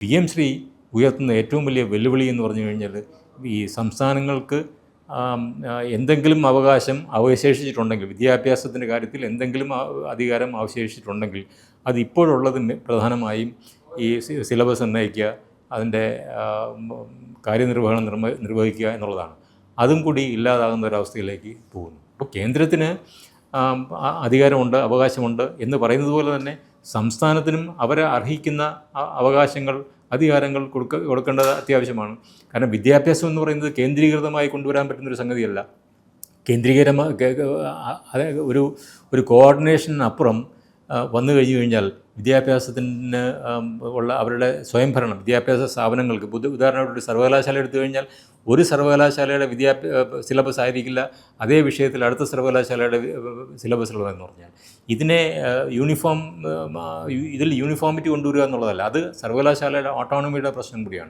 P M Shri ഉയർത്തുന്ന ഏറ്റവും വലിയ വെല്ലുവിളി എന്ന് പറഞ്ഞു കഴിഞ്ഞാൽ ഈ സംസ്ഥാനങ്ങൾക്ക് എന്തെങ്കിലും അവകാശം അവശേഷിച്ചിട്ടുണ്ടെങ്കിൽ വിദ്യാഭ്യാസത്തിന്റെ കാര്യത്തിൽ എന്തെങ്കിലും അധികാരം അവശേഷിച്ചിട്ടുണ്ടെങ്കിൽ അത് ഇപ്പോഴുള്ളത് മെ- പ്രധാനമായും ഈ സിലബസ് നിർണയിക്കുക അതിന്റെ കാര്യനിർവഹണം നിർമ്മ നിർവഹിക്കുക എന്നുള്ളതാണ്. അതും കൂടി ഇല്ലാതാകുന്ന ഒരവസ്ഥയിലേക്ക് പോകുന്നു. അപ്പോൾ കേന്ദ്രത്തിന് അധികാരമുണ്ട് അവകാശമുണ്ട് എന്ന് പറയുന്നത് പോലെ തന്നെ സംസ്ഥാനത്തിനും അവരെ അർഹിക്കുന്ന അവകാശങ്ങൾ അധികാരങ്ങൾ കൊടുക്ക കൊടുക്കേണ്ടത് അത്യാവശ്യമാണ്. കാരണം വിദ്യാഭ്യാസം എന്ന് പറയുന്നത് കേന്ദ്രീകൃതമായി കൊണ്ടുവരാൻ പറ്റുന്നൊരു സംഗതിയല്ല. കേന്ദ്രീകരമായി ഒരു ഒരു കോർഡിനേഷനപ്പുറം വന്നു കഴിഞ്ഞു കഴിഞ്ഞാൽ വിദ്യാഭ്യാസത്തിന് ഉള്ള അവരുടെ സ്വയംഭരണം വിദ്യാഭ്യാസ സ്ഥാപനങ്ങൾക്ക് ബുദ്ധ ഉദാഹരണമായിട്ട് ഒരു സർവകലാശാല എടുത്തു കഴിഞ്ഞാൽ ഒരു സർവകലാശാലയുടെ വിദ്യാഭ്യാസ സിലബസ് ആയിരിക്കില്ല. അതേ വിഷയത്തിൽ അടുത്ത സർവകലാശാലയുടെ സിലബസ് പറഞ്ഞാൽ. ഇതിനെ യൂണിഫോം ഇതിൽ യൂണിഫോമിറ്റി കൊണ്ടുവരിക എന്നുള്ളതല്ല അത് സർവകലാശാലയുടെ ഓട്ടോണമിയുടെ പ്രശ്നം കൂടിയാണ്.